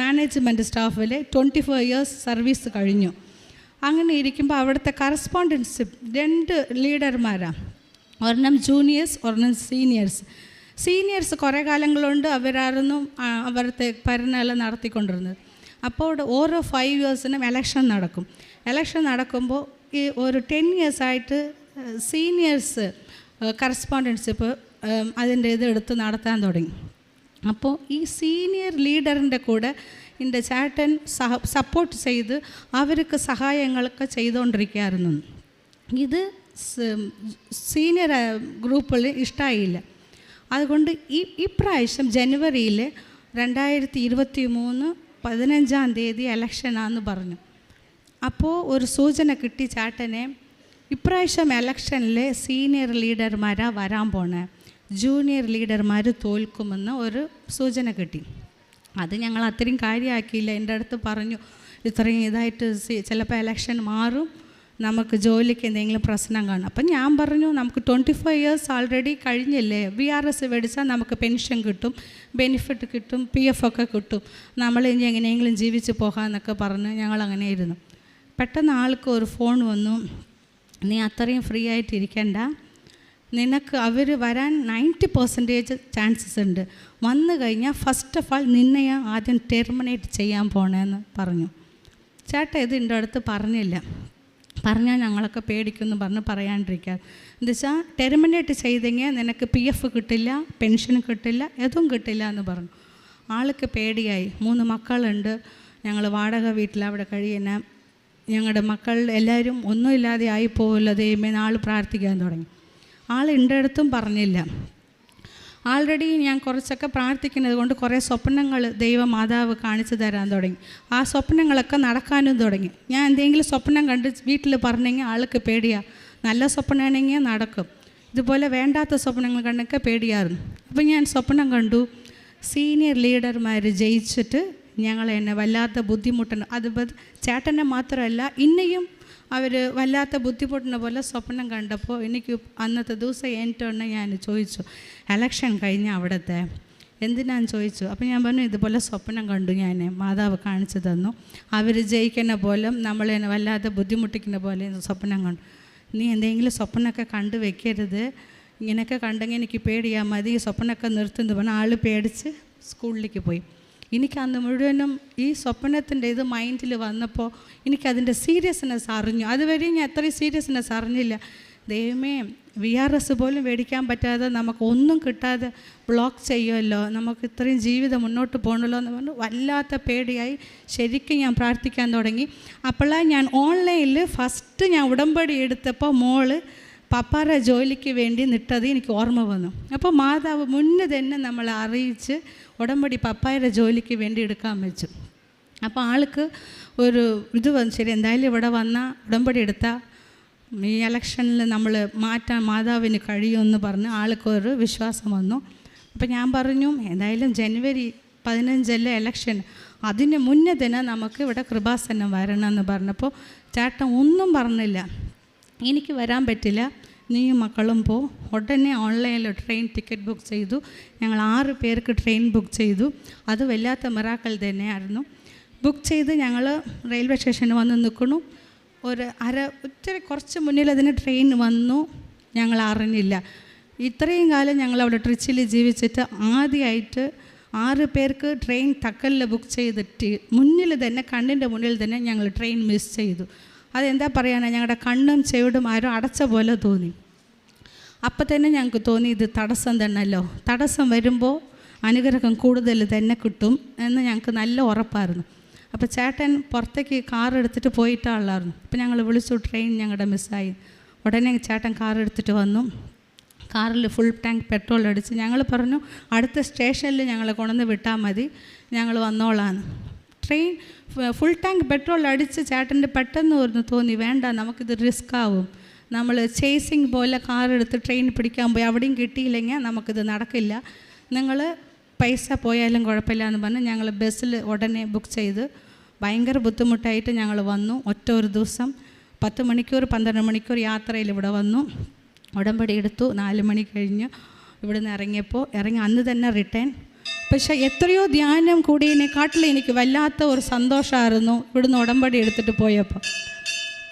മാനേജ്മെന്റ് സ്റ്റാഫിൽ ട്വന്റി ഫോർ ഇയേഴ്സ് സർവീസ് കഴിഞ്ഞു. അങ്ങനെ ഇരിക്കുമ്പോൾ അവിടുത്തെ കറസ്പോണ്ടൻസിപ്പ് രണ്ട് ലീഡർമാരാണ് ഒരെണ്ണം ജൂനിയേഴ്സ് ഒരെണ്ണം സീനിയേഴ്സ് സീനിയേഴ്സ് കുറേ കാലങ്ങൾ കൊണ്ട് അവരായിരുന്നു അവരുടെ ഭരണമെല്ലാം നടത്തിക്കൊണ്ടിരുന്നത്. അപ്പോൾ ഓരോ ഫൈവ് ഇയേഴ്സിനും എലക്ഷൻ നടക്കും. എലക്ഷൻ നടക്കുമ്പോൾ ഈ ഒരു ടെൻ ഇയേഴ്സായിട്ട് സീനിയേഴ്സ് കറസ്പോണ്ടൻസിപ്പ് അതിന്റെ ഇത് എടുത്ത് നടത്താൻ തുടങ്ങി. അപ്പോൾ ഈ സീനിയർ ലീഡറിന്റെ കൂടെ എന്റെ ചേട്ടൻ സഹ സപ്പോർട്ട് ചെയ്ത് അവർക്ക് സഹായങ്ങളൊക്കെ ചെയ്തുകൊണ്ടിരിക്കുകയായിരുന്നു ഇത് സീനിയർ ഗ്രൂപ്പിൽ ഇഷ്ടമായില്ല അതുകൊണ്ട് ഈ ഇപ്രാവശ്യം ജനുവരിയിൽ രണ്ടായിരത്തി ഇരുപത്തി മൂന്ന് പതിനഞ്ചാം തീയതി എലക്ഷനാന്ന് പറഞ്ഞു. അപ്പോൾ ഒരു സൂചന കിട്ടി ചാട്ടനെ ഇപ്രാവശ്യം എലക്ഷനിൽ സീനിയർ ലീഡർമാരാണ് വരാൻ പോണേ? ജൂനിയർ ലീഡർമാർ തോൽക്കുമെന്ന് ഒരു സൂചന കിട്ടി. അത് ഞങ്ങൾ അത്രയും കാര്യമാക്കിയില്ല. എന്റെ അടുത്ത് പറഞ്ഞു ഇത്രയും ഇതായിട്ട് ചിലപ്പോൾ എലക്ഷൻ മാറും. നമുക്ക് ജോലിക്ക് എന്തെങ്കിലും പ്രശ്നം കാണും. അപ്പം ഞാൻ പറഞ്ഞു നമുക്ക് ട്വന്റി ഫൈവ് ഇയേഴ്സ് ആൾറെഡി കഴിഞ്ഞില്ലേ? വി ആർ എസ് മേടിച്ചാൽ നമുക്ക് പെൻഷൻ കിട്ടും ബെനിഫിറ്റ് കിട്ടും പി എഫ് ഒക്കെ കിട്ടും. നമ്മൾ ഇനി എങ്ങനെയെങ്കിലും ജീവിച്ച് പോകാമെന്നൊക്കെ പറഞ്ഞ് ഞങ്ങൾ അങ്ങനെ ഇരുന്നു. പെട്ടെന്ന് ആൾക്ക് ഒരു ഫോൺ വന്നു നീ അത്രയും ഫ്രീ ആയിട്ട് ഇരിക്കണ്ട. നിനക്ക് അവർ വരാൻ നയന്റി പെർസെന്റേജ് ചാൻസസ് ഉണ്ട്. വന്നു കഴിഞ്ഞാൽ ഫസ്റ്റ് ഓഫ് ആൾ നിന്നെയാ ആദ്യം ടെർമിനേറ്റ് ചെയ്യാൻ പോണേന്ന് പറഞ്ഞു. ചേട്ടൻ ഇത് എന്റെ അടുത്ത് പറഞ്ഞില്ല. പറഞ്ഞാൽ ഞങ്ങളൊക്കെ പേടിക്കുമെന്ന് പറഞ്ഞ് പറയാണ്ടിരിക്കുക എന്താ വെച്ചാൽ ടെർമിനേറ്റ് ചെയ്തെങ്കിൽ നിനക്ക് പി എഫ് കിട്ടില്ല പെൻഷൻ കിട്ടില്ല എതും കിട്ടില്ല എന്ന് പറഞ്ഞു. ആൾക്ക് പേടിയായി. മൂന്ന് മക്കളുണ്ട്. ഞങ്ങൾ വാടക വീട്ടിൽ അവിടെ കഴിയുന്ന ഞങ്ങളുടെ മക്കൾ എല്ലാവരും ഒന്നുമില്ലാതെ ആയി പോകില്ല ദൈവമേ ആൾ പ്രാർത്ഥിക്കാൻ തുടങ്ങി. ആൾ എന്റെ അടുത്തും പറഞ്ഞില്ല. ആൾറെഡി ഞാൻ കുറച്ചൊക്കെ പ്രാർത്ഥിക്കുന്നത് കൊണ്ട് കുറേ സ്വപ്നങ്ങൾ ദൈവമാതാവ് കാണിച്ചു തരാൻ തുടങ്ങി. ആ സ്വപ്നങ്ങളൊക്കെ നടക്കാനും തുടങ്ങി. ഞാൻ എന്തെങ്കിലും സ്വപ്നം കണ്ട് വീട്ടിൽ പറഞ്ഞെങ്കിൽ ആൾക്ക് പേടിയാ. നല്ല സ്വപ്നമാണെങ്കിൽ നടക്കും. ഇതുപോലെ വേണ്ടാത്ത സ്വപ്നങ്ങൾ കണ്ടൊക്കെ പേടിയായിരുന്നു. അപ്പോൾ ഞാൻ സ്വപ്നം കണ്ടു. സീനിയർ ലീഡർമാർ ജയിച്ചിട്ട് ഞങ്ങൾ എന്നെ വല്ലാത്ത ബുദ്ധിമുട്ടുണ്ട് അത് ചേട്ടനെ മാത്രമല്ല ഇന്നെയും അവർ വല്ലാത്ത ബുദ്ധിമുട്ടിനെ പോലെ സ്വപ്നം കണ്ടപ്പോൾ എനിക്ക് അന്നത്തെ ദിവസം എന്റെ ഞാൻ ചോദിച്ചു എലക്ഷൻ കഴിഞ്ഞ അവിടുത്തെ? എന്തിനാന്ന് ചോദിച്ചു. അപ്പോൾ ഞാൻ പറഞ്ഞു ഇതുപോലെ സ്വപ്നം കണ്ടു ഞാൻ മാതാവ് കാണിച്ചു തന്നു. അവർ ജയിക്കുന്ന പോലെ നമ്മളെ വല്ലാതെ ബുദ്ധിമുട്ടിക്കുന്ന പോലെ സ്വപ്നം കണ്ടു. നീ എന്തെങ്കിലും സ്വപ്നമൊക്കെ കണ്ടു വെക്കരുത്. ഇങ്ങനെയൊക്കെ കണ്ടെങ്കിൽ എനിക്ക് പേടിയാൽ മതി. സ്വപ്നമൊക്കെ നിർത്തുന്നു പറഞ്ഞാൽ ആൾ പേടിച്ച് സ്കൂളിലേക്ക് പോയി. എനിക്ക് അന്ന് മുഴുവനും ഈ സ്വപ്നത്തിന്റെ ഇത് മൈൻഡിൽ വന്നപ്പോൾ എനിക്കതിന്റെ സീരിയസ്നെസ് അറിഞ്ഞു. അതുവരെ ഞാൻ അത്രയും സീരിയസ്നെസ് അറിഞ്ഞില്ല. ദൈവമേ വി ആർ എസ് പോലും മേടിക്കാൻ പറ്റാതെ നമുക്ക് ഒന്നും കിട്ടാതെ ബ്ലോക്ക് ചെയ്യുമല്ലോ. നമുക്ക് ഇത്രയും ജീവിതം മുന്നോട്ട് പോകണമല്ലോ എന്ന് പറഞ്ഞു വല്ലാത്ത പേടിയായി ശരിക്കും ഞാൻ പ്രാർത്ഥിക്കാൻ തുടങ്ങി. അപ്പോഴാണ് ഞാൻ ഓൺലൈനിൽ ഫസ്റ്റ് ഞാൻ ഉടമ്പടി എടുത്തപ്പോൾ മോൾ പപ്പാര ജോലിക്ക് വേണ്ടി നിട്ടത് എനിക്ക് ഓർമ്മ വന്നു. അപ്പോൾ മാതാവ് മുന്നേ തന്നെ നമ്മളെ അറിയിച്ച് ഉടമ്പടി പപ്പായുടെ ജോലിക്ക് വേണ്ടി എടുക്കാൻ വെച്ചു. അപ്പോൾ ആൾക്ക് ഒരു ഇത് വന്നു. ശരി എന്തായാലും ഇവിടെ വന്നാൽ ഉടമ്പടി എടുത്താൽ ഈ ഇലക്ഷനിൽ നമ്മൾ മാറ്റാൻ മാതാവിന് കഴിയുമെന്ന് പറഞ്ഞ് ആൾക്കൊരു വിശ്വാസം വന്നു. അപ്പോൾ ഞാൻ പറഞ്ഞു എന്തായാലും ജനുവരി പതിനഞ്ചല്ലേ ഇലക്ഷൻ. അതിന് മുന്നേ തന്നെ നമുക്ക് ഇവിടെ കൃപാസനം വരണമെന്ന് പറഞ്ഞപ്പോൾ ചേട്ടൻ ഒന്നും പറഞ്ഞില്ല. എനിക്ക് വരാൻ പറ്റില്ല. നീയും മക്കളും പോ. ഉടനെ ഓൺലൈനിൽ ട്രെയിൻ ടിക്കറ്റ് ബുക്ക് ചെയ്തു. ഞങ്ങൾ ആറ് പേർക്ക് ട്രെയിൻ ബുക്ക് ചെയ്തു. അത് വല്ലാത്ത മിറാക്കൽ തന്നെയായിരുന്നു. ബുക്ക് ചെയ്ത് ഞങ്ങൾ റെയിൽവേ സ്റ്റേഷനിൽ വന്ന് നിൽക്കണു ഒരു അര ഒത്തിരി കുറച്ച് മുന്നിൽ അതിന് ട്രെയിൻ വന്നു. ഞങ്ങൾ അറിഞ്ഞില്ല. ഇത്രയും കാലം ഞങ്ങൾ അവിടെ ട്രിച്ചിൽ ജീവിച്ചിട്ട് ആദ്യമായിട്ട് ആറ് പേർക്ക് ട്രെയിൻ തക്കലിൽ ബുക്ക് ചെയ്തിട്ട് മുന്നിൽ തന്നെ കണ്ണിന്റെ മുന്നിൽ തന്നെ ഞങ്ങൾ ട്രെയിൻ മിസ് ചെയ്തു. അതെന്താ പറയാനാ? ഞങ്ങളുടെ കണ്ണും ചെവിടും ആരും അടച്ച പോലെ തോന്നി. അപ്പം തന്നെ ഞങ്ങൾക്ക് തോന്നി ഇത് തടസ്സം തന്നെയല്ലോ. തടസ്സം വരുമ്പോൾ അനുഗ്രഹം കൂടുതൽ തന്നെ കിട്ടും എന്ന് ഞങ്ങൾക്ക് നല്ല ഉറപ്പായിരുന്നു. അപ്പോൾ ചേട്ടൻ പുറത്തേക്ക് കാർ എടുത്തിട്ട് പോയിട്ടാളായിരുന്നു അപ്പോൾ ഞങ്ങൾ വിളിച്ചു ട്രെയിൻ ഞങ്ങളുടെ മിസ്സായി ഉടനെ ചേട്ടൻ കാർ എടുത്തിട്ട് വന്നു. കാറിൽ ഫുൾ ടാങ്ക് പെട്രോൾ അടിച്ച് ഞങ്ങൾ പറഞ്ഞു അടുത്ത സ്റ്റേഷനിൽ ഞങ്ങളെ കൊണ്ടുവന്ന് വിട്ടാൽ മതി. ഞങ്ങൾ വന്നോളാന്ന്. ട്രെയിൻ ഫുൾ ടാങ്ക് പെട്രോൾ അടിച്ച് ചേട്ടന്റെ പെട്ടെന്ന് ഒന്ന് തോന്നി വേണ്ട നമുക്കിത് റിസ്ക് ആവും. നമ്മൾ ചേസിങ് പോലെ കാർ എടുത്ത് ട്രെയിൻ പിടിക്കാൻ പോയി അവിടെയും കിട്ടിയില്ലെങ്കിൽ നമുക്കിത് നടക്കില്ല. നിങ്ങൾ പൈസ പോയാലും കുഴപ്പമില്ല എന്ന് പറഞ്ഞ് ഞങ്ങൾ ബസ്സിൽ ഉടനെ ബുക്ക് ചെയ്ത് ഭയങ്കര ബുദ്ധിമുട്ടായിട്ട് ഞങ്ങൾ വന്നു. ഒറ്റ ഒരു ദിവസം പത്ത് മണിക്കൂർ പന്ത്രണ്ട് മണിക്കൂർ യാത്രയിൽ ഇവിടെ വന്നു. ഉടമ്പടി എടുത്തു. നാല് മണി കഴിഞ്ഞ് ഇവിടുന്ന് ഇറങ്ങിയപ്പോൾ ഇറങ്ങി അന്ന് തന്നെ റിട്ടേൺ പക്ഷേ എത്രയോ ധ്യാനം കൂടിയതിനെക്കാട്ടിലും എനിക്ക് വല്ലാത്ത ഒരു സന്തോഷമായിരുന്നു ഇവിടുന്ന് ഉടമ്പടി എടുത്തിട്ട് പോയപ്പോൾ.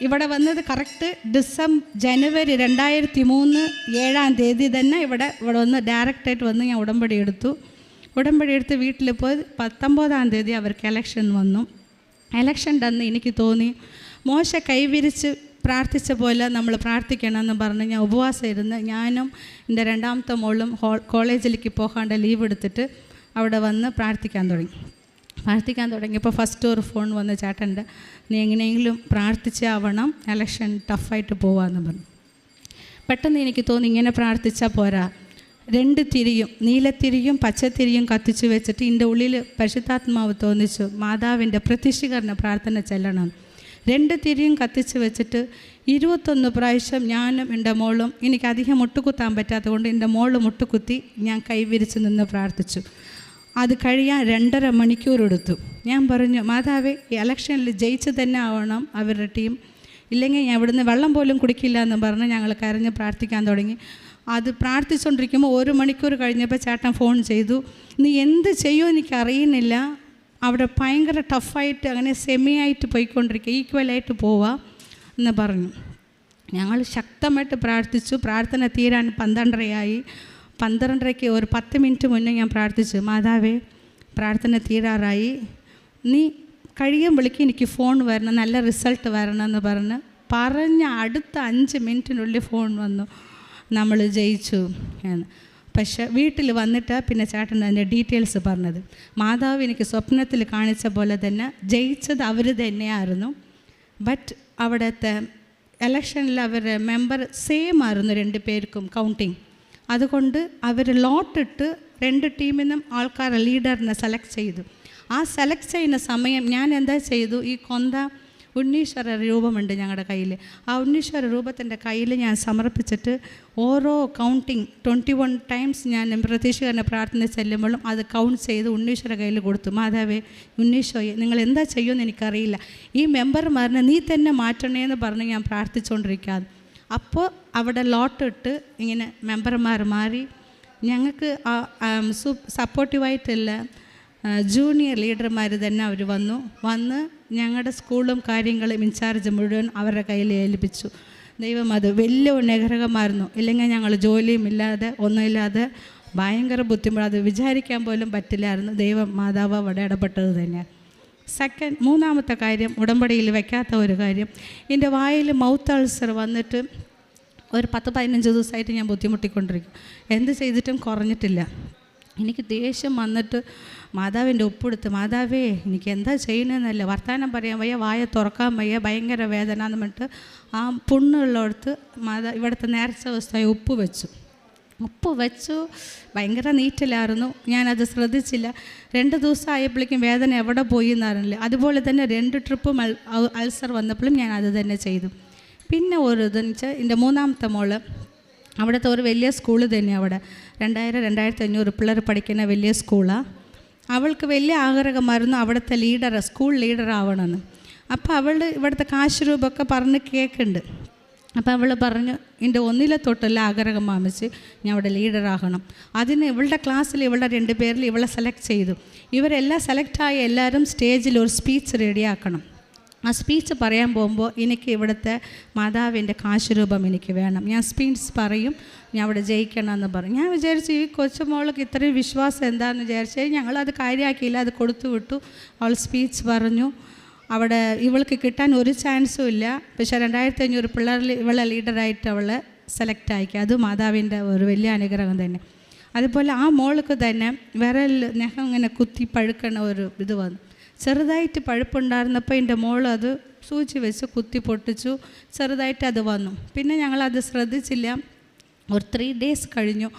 ഇവിടെ വന്നത് കറക്റ്റ് ഡിസംബർ ജനുവരി രണ്ടായിരത്തി മൂന്ന് ഏഴാം തീയതി തന്നെ ഇവിടെ ഇവിടെ വന്ന് ഡയറക്റ്റായിട്ട് വന്ന് ഞാൻ ഉടമ്പടി എടുത്തു. ഉടമ്പടി എടുത്ത് വീട്ടിൽ പോയി പത്തൊമ്പതാം തീയതി അവർക്ക് എലക്ഷൻ വന്നു. എലക്ഷന്റെ അന്ന് എനിക്ക് തോന്നി. മോശ കൈവിരിച്ച് പ്രാർത്ഥിച്ച പോലെ നമ്മൾ പ്രാർത്ഥിക്കണമെന്ന് പറഞ്ഞ് ഞാൻ ഉപവാസം ഇരുന്ന് ഞാനും എന്റെ രണ്ടാമത്തെ മോളും കോളേജിലേക്ക് പോകാണ്ട് ലീവ് എടുത്തിട്ട് അവിടെ വന്ന് പ്രാർത്ഥിക്കാൻ തുടങ്ങി. പ്രാർത്ഥിക്കാൻ തുടങ്ങിയപ്പോൾ ഫസ്റ്റ് ഒരു ഫോൺ വന്ന് ചേട്ടന്റെ നീ എങ്ങനെയെങ്കിലും പ്രാർത്ഥിച്ചാവണം എലക്ഷൻ ടഫായിട്ട് പോവാമെന്ന് പറഞ്ഞു. പെട്ടെന്ന് എനിക്ക് തോന്നി ഇങ്ങനെ പ്രാർത്ഥിച്ചാൽ പോരാ. രണ്ട് തിരിയും നീലത്തിരിയും പച്ചത്തിരിയും കത്തിച്ചു വെച്ചിട്ട് എന്റെ ഉള്ളിൽ പരിശുദ്ധാത്മാവ് തോന്നിച്ചു മാതാവിന്റെ പ്രതിഷ്ഠീകരണ പ്രാർത്ഥന ചെല്ലണം. രണ്ട് തിരിയും കത്തിച്ച് വെച്ചിട്ട് ഇരുപത്തൊന്ന് പ്രാവശ്യം ഞാനും എന്റെ മോളും എനിക്ക് അധികം മുട്ടുകുത്താൻ പറ്റാത്തത് കൊണ്ട് എന്റെ മോൾ മുട്ടുകുത്തി ഞാൻ കൈവിരിച്ച് നിന്ന് പ്രാർത്ഥിച്ചു. അത് കഴിയാൻ രണ്ടര മണിക്കൂർ എടുത്തു. ഞാൻ പറഞ്ഞു മാതാവേ ഇലക്ഷനിൽ ജയിച്ച് തന്നെ ആവണം അവരുടെ ടീം. ഇല്ലെങ്കിൽ ഞാൻ ഇവിടുന്ന് വെള്ളം പോലും കുടിക്കില്ല എന്ന് പറഞ്ഞ് ഞങ്ങൾ കരഞ്ഞ് പ്രാർത്ഥിക്കാൻ തുടങ്ങി. അത് പ്രാർത്ഥിച്ചുകൊണ്ടിരിക്കുമ്പോൾ ഒരു മണിക്കൂർ കഴിഞ്ഞപ്പോൾ ചേട്ടൻ ഫോൺ ചെയ്തു നീ എന്ത് ചെയ്യുമോ എനിക്ക് അറിയുന്നില്ല അവിടെ ഭയങ്കര ടഫായിട്ട് അങ്ങനെ സെമി ആയിട്ട് പോയിക്കൊണ്ടിരിക്കുക ഈക്വലായിട്ട് പോവാ എന്ന് പറഞ്ഞു. ഞങ്ങൾ ശക്തമായിട്ട് പ്രാർത്ഥിച്ചു. പ്രാർത്ഥന തീരാൻ പന്ത്രണ്ടരയായി. പന്ത്രണ്ടരയ്ക്ക് ഒരു പത്ത് മിനിറ്റ് മുന്നേ ഞാൻ പ്രാർത്ഥിച്ചു. മാതാവേ പ്രാർത്ഥന തീരാറായി. നീ കഴിയും വിളിക്ക്. എനിക്ക് ഫോൺ വരണം. നല്ല റിസൾട്ട് വരണം എന്ന് പറഞ്ഞ് പറഞ്ഞ അടുത്ത അഞ്ച് മിനിറ്റിനുള്ളിൽ ഫോൺ വന്നു. നമ്മൾ ജയിച്ചു എന്ന്. പക്ഷേ വീട്ടിൽ വന്നിട്ട് പിന്നെ ചേട്ടൻ അതിന്റെ ഡീറ്റെയിൽസ് പറഞ്ഞത്. മാതാവ് എനിക്ക് സ്വപ്നത്തിൽ കാണിച്ച പോലെ തന്നെ ജയിച്ചത് അവർ തന്നെയായിരുന്നു. ബട്ട് അവിടുത്തെ ഇലക്ഷനിൽ അവരുടെ മെമ്പർ സെയിം ആയിരുന്നു രണ്ട് പേർക്കും കൗണ്ടിങ് അതുകൊണ്ട് അവർ ലോട്ടിട്ട് രണ്ട് ടീമിൽ നിന്നും ആൾക്കാരെ ലീഡറിനെ സെലക്ട് ചെയ്തു. ആ സെലക്ട് ചെയ്യുന്ന സമയം ഞാൻ എന്താ ചെയ്തു? ഈ കൊന്ത ഉണ്ണീശ്വര രൂപമുണ്ട് ഞങ്ങളുടെ കയ്യിൽ ആ ഉണ്ണീശ്വര രൂപത്തിന്റെ കയ്യിൽ ഞാൻ സമർപ്പിച്ചിട്ട് ഓരോ കൗണ്ടിങ് ട്വന്റി വൺ ടൈംസ് ഞാൻ പ്രതീക്ഷകരനെ പ്രാർത്ഥന ചെല്ലുമ്പോഴും അത് കൗണ്ട് ചെയ്ത് ഉണ്ണീശ്വര കയ്യിൽ കൊടുത്തു. മാതാവേ ഉണ്ണീശോയെ നിങ്ങൾ എന്താ ചെയ്യുമെന്ന് എനിക്കറിയില്ല. ഈ മെമ്പർമാരനെ നീ തന്നെ മാറ്റണേ എന്ന് പറഞ്ഞ് ഞാൻ പ്രാർത്ഥിച്ചുകൊണ്ടിരിക്കാതെ അപ്പോൾ അവിടെ ലോട്ടിട്ട് ഇങ്ങനെ മെമ്പർമാർ മാറി. ഞങ്ങൾക്ക് സപ്പോർട്ടീവായിട്ടില്ല ജൂനിയർ ലീഡർമാർ തന്നെ അവർ വന്നു. വന്ന് ഞങ്ങളുടെ സ്കൂളും കാര്യങ്ങളും ഇൻചാർജ് മുഴുവൻ അവരുടെ കയ്യിൽ ഏൽപ്പിച്ചു. ദൈവം അത് വലിയ അനുഗ്രഹമായിരുന്നു. ഇല്ലെങ്കിൽ ഞങ്ങൾ ജോലിയും ഇല്ലാതെ ഒന്നുമില്ലാതെ ഭയങ്കര ബുദ്ധിമുട്ട്. അത് വിചാരിക്കാൻ പോലും പറ്റില്ലായിരുന്നു. ദൈവം മാതാവ് അവിടെ ഇടപെട്ടത് തന്നെയാണ് സെക്കൻഡ് മൂന്നാമത്തെ കാര്യം ഉടമ്പടിയിൽ വയ്ക്കാത്ത ഒരു കാര്യം. എന്റെ വായിൽ മൗത്ത് അൾസർ വന്നിട്ട് ഒരു പത്ത് പതിനഞ്ച് ദിവസമായിട്ട് ഞാൻ ബുദ്ധിമുട്ടിക്കൊണ്ടിരിക്കും എന്ത് ചെയ്തിട്ടും കുറഞ്ഞിട്ടില്ല. എനിക്ക് ദേഷ്യം വന്നിട്ട് മാതാവിന്റെ ഒപ്പെടുത്ത് മാതാവേ എനിക്ക് എന്താ ചെയ്യണമെന്നല്ല വർത്തമാനം പറയാൻ വയ്യ വായ തുറക്കാൻ വയ്യ ഭയങ്കര വേദന എന്ന് പറഞ്ഞിട്ട് ആ പുണ്ണുള്ളടത്ത് മാതാ ഇവിടുത്തെ നേർച്ച ദിവസമായി ഉപ്പ് വെച്ചു. ഉപ്പ് വെച്ചു ഭയങ്കര നീറ്റിലായിരുന്നു. ഞാനത് ശ്രദ്ധിച്ചില്ല. രണ്ട് ദിവസം ആയപ്പോഴേക്കും വേദന എവിടെ പോയി എന്നറിയില്ല അതുപോലെ തന്നെ രണ്ട് ട്രിപ്പും അൾ അൾസർ വന്നപ്പോഴും ഞാൻ അത് തന്നെ ചെയ്തു. പിന്നെ ഒരു ഇതെന്ന് വെച്ചാൽ എന്റെ മൂന്നാമത്തെ മോൾ അവിടുത്തെ ഒരു വലിയ സ്കൂൾ തന്നെ അവിടെ. രണ്ടായിരം രണ്ടായിരത്തി അഞ്ഞൂറ് പിള്ളേർ പഠിക്കുന്ന വലിയ സ്കൂളാണ് അവൾക്ക് വലിയ ആഗ്രഹമായിരുന്നു അവിടുത്തെ ലീഡർ സ്കൂൾ ലീഡർ ആവണമെന്ന്. അപ്പോൾ അവൾ ഇവിടുത്തെ കാശ് രൂപമൊക്കെ പറഞ്ഞ് കേൾക്കുന്നുണ്ട് അപ്പോൾ അവൾ പറഞ്ഞു എന്റെ ഒന്നിലെ തൊട്ടല്ല ആഗ്രഹം മാമിച്ച് ഞാൻ അവിടെ ലീഡറാകണം അതിന് ഇവളുടെ ക്ലാസ്സിൽ ഇവളുടെ രണ്ട് പേരിൽ ഇവളെ സെലക്ട് ചെയ്തു. ഇവരെല്ലാം സെലക്റ്റായ എല്ലാവരും സ്റ്റേജിൽ ഒരു സ്പീച്ച് റെഡിയാക്കണം ആ സ്പീച്ച് പറയാൻ പോകുമ്പോൾ എനിക്ക് ഇവിടുത്തെ മാതാവിന്റെ കാശുരൂപം എനിക്ക് വേണം. ഞാൻ സ്പീച്ച് പറയും ഞാൻ അവിടെ ജയിക്കണമെന്ന് പറഞ്ഞു ഞാൻ വിചാരിച്ചു ഈ കൊച്ചുമോൾക്ക് ഇത്രയും വിശ്വാസം എന്താണെന്ന് വിചാരിച്ചു ഞങ്ങളത് കാര്യമാക്കിയില്ല അത് കൊടുത്തു വിട്ടു. അവൾ സ്പീച്ച് പറഞ്ഞു. അവിടെ ഇവൾക്ക് കിട്ടാൻ ഒരു ചാൻസും ഇല്ല. പക്ഷേ രണ്ടായിരത്തി അഞ്ഞൂറ് പിള്ളേർ ഇവളെ ലീഡറായിട്ട് അവളെ സെലക്ട് ആയിക്കുക അത് മാതാവിന്റെ ഒരു വലിയ അനുഗ്രഹം തന്നെ. അതുപോലെ ആ മോൾക്ക് തന്നെ വിരൽ നെഹം ഇങ്ങനെ കുത്തി പഴുക്കണ ഒരു ഇത് വന്നു. ചെറുതായിട്ട് പഴുപ്പുണ്ടായിരുന്നപ്പോൾ എന്റെ മോൾ അത് സൂചി വെച്ച് കുത്തി പൊട്ടിച്ചു. ചെറുതായിട്ട് അത് വന്നു. പിന്നെ ഞങ്ങളത് ശ്രദ്ധിച്ചില്ല. ഒരു ത്രീ ഡേയ്സ് കഴിഞ്ഞു.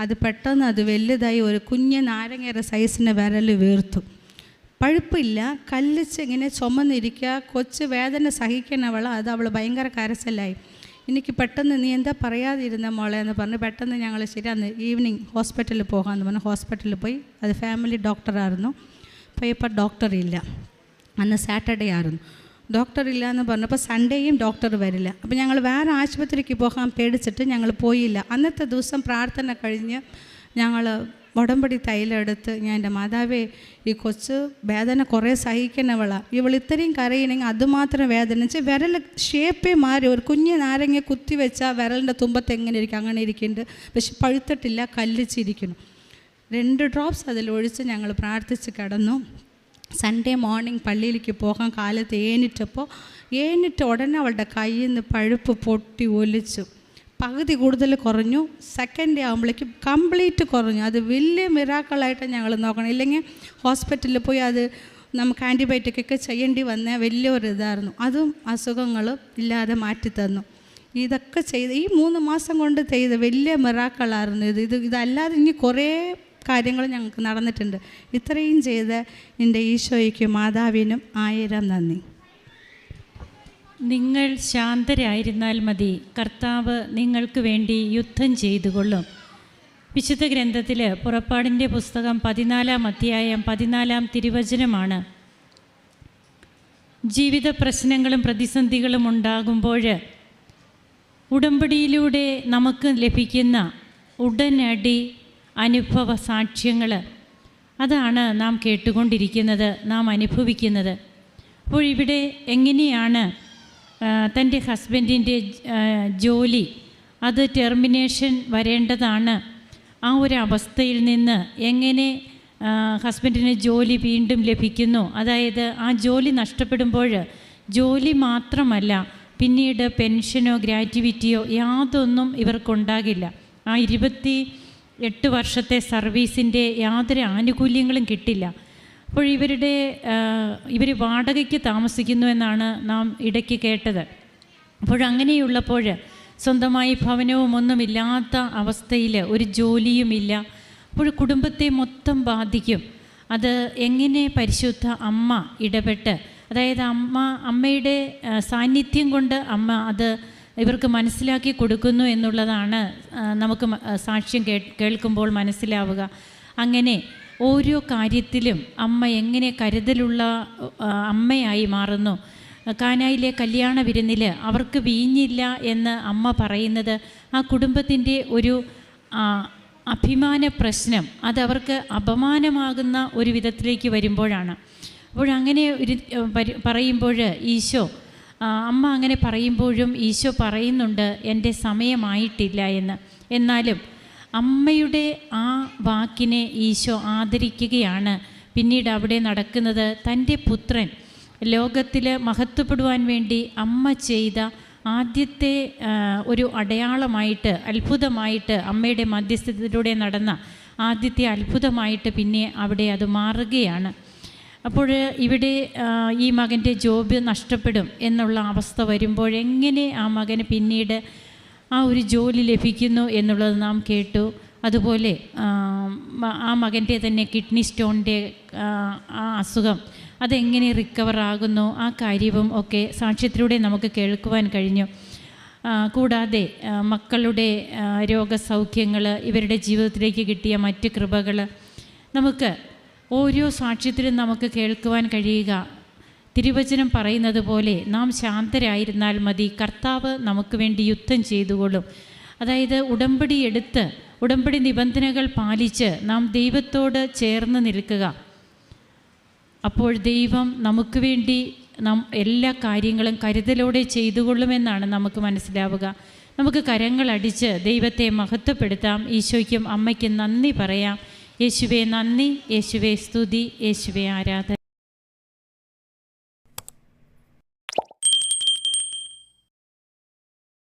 അത് പെട്ടെന്ന് അത് വലുതായി ഒരു കുഞ്ഞ് നാരങ്ങയുടെ സൈസിന്റെ വിരൽ വീർത്തു. പഴുപ്പില്ല. കല്ലിച്ച് ഇങ്ങനെ ചുമന്നിരിക്കുക. കൊച്ച് വേദന സഹിക്കണവള അത് അവൾ ഭയങ്കര കരച്ചലായി. എനിക്ക് പെട്ടെന്ന് നീ എന്താ പറയാതിരുന്ന മോളെ? എന്ന് പറഞ്ഞ് പെട്ടെന്ന് ഞങ്ങൾ ശരി അന്ന് ഈവനിങ് ഹോസ്പിറ്റലിൽ പോകാമെന്ന് പറഞ്ഞു ഹോസ്പിറ്റലിൽ പോയി. അത് ഫാമിലി ഡോക്ടറായിരുന്നു പോയപ്പോൾ ഡോക്ടർ ഇല്ല. അന്ന് സാറ്റർഡേ ആയിരുന്നു. ഡോക്ടർ ഇല്ല എന്ന് പറഞ്ഞപ്പോൾ സൺഡേയും ഡോക്ടർ വരില്ല. അപ്പോൾ ഞങ്ങൾ വേറെ ആശുപത്രിക്ക് പോകാൻ പേടിച്ചിട്ട് ഞങ്ങൾ പോയില്ല. അന്നത്തെ ദിവസം പ്രാർത്ഥന കഴിഞ്ഞ് ഞങ്ങൾ ഉടമ്പടി തൈലെടുത്ത് ഞാൻ എന്റെ മാതാവേ ഈ കൊച്ച് വേദന കുറേ സഹിക്കണവളാണ് ഇവൾ ഇത്രയും കരയണമെങ്കിൽ അതുമാത്രം വേദന വെച്ചാൽ വിരൽ ഷേപ്പേ മാറി ഒരു കുഞ്ഞ് നാരങ്ങ കുത്തി വെച്ചാൽ വിരലിന്റെ തുമ്പത്ത് എങ്ങനെ ഇരിക്കും? അങ്ങനെ ഇരിക്കുന്നുണ്ട്. പക്ഷെ പഴുത്തിട്ടില്ല കല്ലിച്ചിരിക്കുന്നു. രണ്ട് ഡ്രോപ്സ് അതിൽ ഒഴിച്ച് ഞങ്ങൾ പ്രാർത്ഥിച്ച് കിടന്നു. സൺഡേ മോർണിംഗ് പള്ളിയിലേക്ക് പോകാൻ കാലത്ത് ഏനിട്ടപ്പോൾ ഏനിട്ട് ഉടനെ അവളുടെ കയ്യിൽ നിന്ന് പഴുപ്പ് പൊട്ടി ഒലിച്ചു. പകുതി കൂടുതൽ കുറഞ്ഞു. സെക്കൻഡ് ഡേ ആകുമ്പോഴേക്കും കംപ്ലീറ്റ് കുറഞ്ഞു. അത് വലിയ മിറാക്കളായിട്ട് ഞങ്ങൾ നോക്കണം. ഇല്ലെങ്കിൽ ഹോസ്പിറ്റലിൽ പോയി അത് നമുക്ക് ആന്റിബയോട്ടിക് ഒക്കെ ചെയ്യേണ്ടി വന്ന വലിയൊരു ഇതായിരുന്നു. അതും അസുഖങ്ങൾ ഇല്ലാതെ മാറ്റി തന്നു. ഇതൊക്കെ ചെയ്ത് ഈ മൂന്ന് മാസം കൊണ്ട് ചെയ്ത വലിയ മിറാക്കളായിരുന്നു ഇത്. ഇത് ഇതല്ലാതെ ഇനി കുറേ കാര്യങ്ങൾ ഞങ്ങൾക്ക് നടന്നിട്ടുണ്ട്. ഇത്രയും ചെയ്ത് എന്റെ ഈശോയ്ക്കും മാതാവിനും ആയിരം നന്ദി. നിങ്ങൾ ശാന്തരായിരുന്നാൽ മതി. കർത്താവ് നിങ്ങൾക്ക് വേണ്ടി യുദ്ധം ചെയ്തുകൊള്ളും. വിശുദ്ധ ഗ്രന്ഥത്തിൽ പുറപ്പാടിന്റെ പുസ്തകം പതിനാലാം അധ്യായം പതിനാലാം തിരുവചനമാണ്. ജീവിത പ്രശ്നങ്ങളും പ്രതിസന്ധികളും ഉണ്ടാകുമ്പോൾ ഉടമ്പടിയിലൂടെ നമുക്ക് ലഭിക്കുന്ന ഉടനടി അനുഭവ സാക്ഷ്യങ്ങൾ അതാണ് നാം കേട്ടുകൊണ്ടിരിക്കുന്നത് നാം അനുഭവിക്കുന്നത്. അപ്പോൾ ഇവിടെ എങ്ങനെയാണ് തന്റെ ഹസ്ബൻഡിന്റെ ജോലി അത് ടെർമിനേഷൻ വരേണ്ടതാണ് ആ ഒരു അവസ്ഥയിൽ നിന്ന് എങ്ങനെ ഹസ്ബൻഡിന് ജോലി വീണ്ടും ലഭിക്കുന്നു? അതായത് ആ ജോലി നഷ്ടപ്പെടുമ്പോൾ ജോലി മാത്രമല്ല പിന്നീട് പെൻഷനോ ഗ്രാറ്റുവിറ്റിയോ യാതൊന്നും ഇവർക്കുണ്ടാകില്ല. ആ ഇരുപത്തി എട്ട് വർഷത്തെ സർവീസിന്റെ യാതൊരു ആനുകൂല്യങ്ങളും കിട്ടില്ല. അപ്പോൾ ഇവരുടെ ഇവർ വാടകയ്ക്ക് താമസിക്കുന്നു എന്നാണ് നാം ഇടയ്ക്ക് കേട്ടത്. അപ്പോഴങ്ങനെയുള്ളപ്പോൾ സ്വന്തമായി ഭവനവും ഒന്നുമില്ലാത്ത അവസ്ഥയിൽ ഒരു ജോലിയുമില്ല അപ്പോൾ കുടുംബത്തെ മൊത്തം ബാധിക്കും. അത് എങ്ങനെ പരിശുദ്ധ അമ്മ ഇടപെട്ട് അതായത് അമ്മ അമ്മയുടെ സാന്നിധ്യം കൊണ്ട് അമ്മ അത് ഇവർക്ക് മനസ്സിലാക്കി കൊടുക്കുന്നു എന്നുള്ളതാണ് നമുക്ക് സാക്ഷ്യം കേൾക്കുമ്പോൾ മനസ്സിലാവുക. അങ്ങനെ ഓരോ കാര്യത്തിലും അമ്മ എങ്ങനെ കരുതലുള്ള അമ്മയായി മാറുന്നു. കാനായിലെ കല്യാണ വിരുന്നിൽ അവർക്ക് വീഞ്ഞില്ല എന്ന് അമ്മ പറയുന്നത് ആ കുടുംബത്തിന്റെ ഒരു അഭിമാന പ്രശ്നം അത് അവർക്ക് അപമാനമാകുന്ന ഒരു വിധത്തിലേക്ക് വരുമ്പോഴാണ്. അപ്പോൾ അങ്ങനെ ഒരു പറയുമ്പോൾ ഈശോ അമ്മ അങ്ങനെ പറയുമ്പോഴും ഈശോ പറയുന്നുണ്ട് എന്റെ സമയമായിട്ടില്ല എന്ന്. എന്നാലും അമ്മയുടെ ആ വാക്കിനെ ഈശോ ആദരിക്കുകയാണ്. പിന്നീട് അവിടെ നടക്കുന്നത് തന്റെ പുത്രൻ. ലോകത്തിൽ മഹത്വപ്പെടുവാൻ വേണ്ടി അമ്മ ചെയ്ത ആദ്യത്തെ ഒരു അടയാളമായിട്ട് അത്ഭുതമായിട്ട് അമ്മയുടെ മധ്യസ്ഥതയിലൂടെ നടന്ന ആദ്യത്തെ അത്ഭുതമായിട്ട് പിന്നെ അവിടെ അത് മാറുകയാണ്. അപ്പോൾ ഇവിടെ ഈ മകന്റെ ജോബ് നഷ്ടപ്പെടും എന്നുള്ള അവസ്ഥ വരുമ്പോൾ എങ്ങനെ ആ മകന് പിന്നീട് ആ ഒരു ജോലി ലഭിക്കുന്നു എന്നുള്ളത് നാം കേട്ടു. അതുപോലെ ആ, മകന്റെ തന്നെ കിഡ്നി സ്റ്റോണിന്റെ ആ അസുഖം അതെങ്ങനെ റിക്കവർ ആകുന്നു ആ കാര്യവും ഒക്കെ സാക്ഷ്യത്തിലൂടെ നമുക്ക് കേൾക്കുവാൻ കഴിഞ്ഞു. കൂടാതെ മക്കളുടെ രോഗസൗഖ്യങ്ങൾ ഇവരുടെ ജീവിതത്തിലേക്ക് കിട്ടിയ മറ്റ് കൃപകൾ നമുക്ക് ഓരോ സാക്ഷ്യത്തിലും നമുക്ക് കേൾക്കുവാൻ കഴിയുക. തിരുവചനം പറയുന്നത് പോലെ നാം ശാന്തരായിരുന്നാൽ മതി. കർത്താവ് നമുക്ക് വേണ്ടി യുദ്ധം ചെയ്തുകൊള്ളും. അതായത് ഉടമ്പടി എടുത്ത് ഉടമ്പടി നിബന്ധനകൾ പാലിച്ച് നാം ദൈവത്തോട് ചേർന്ന് നിൽക്കുക. അപ്പോൾ ദൈവം നമുക്ക് വേണ്ടി നാം എല്ലാ കാര്യങ്ങളും കരുതലോടെ ചെയ്തുകൊള്ളുമെന്നാണ് നമുക്ക് മനസ്സിലാവുക. നമുക്ക് കരങ്ങളടിച്ച് ദൈവത്തെ മഹത്വപ്പെടുത്താം. ഈശോയ്ക്കും അമ്മയ്ക്കും നന്ദി പറയാം. യേശുവെ നന്ദി യേശുവേ സ്തുതി യേശുവേ ആരാധന.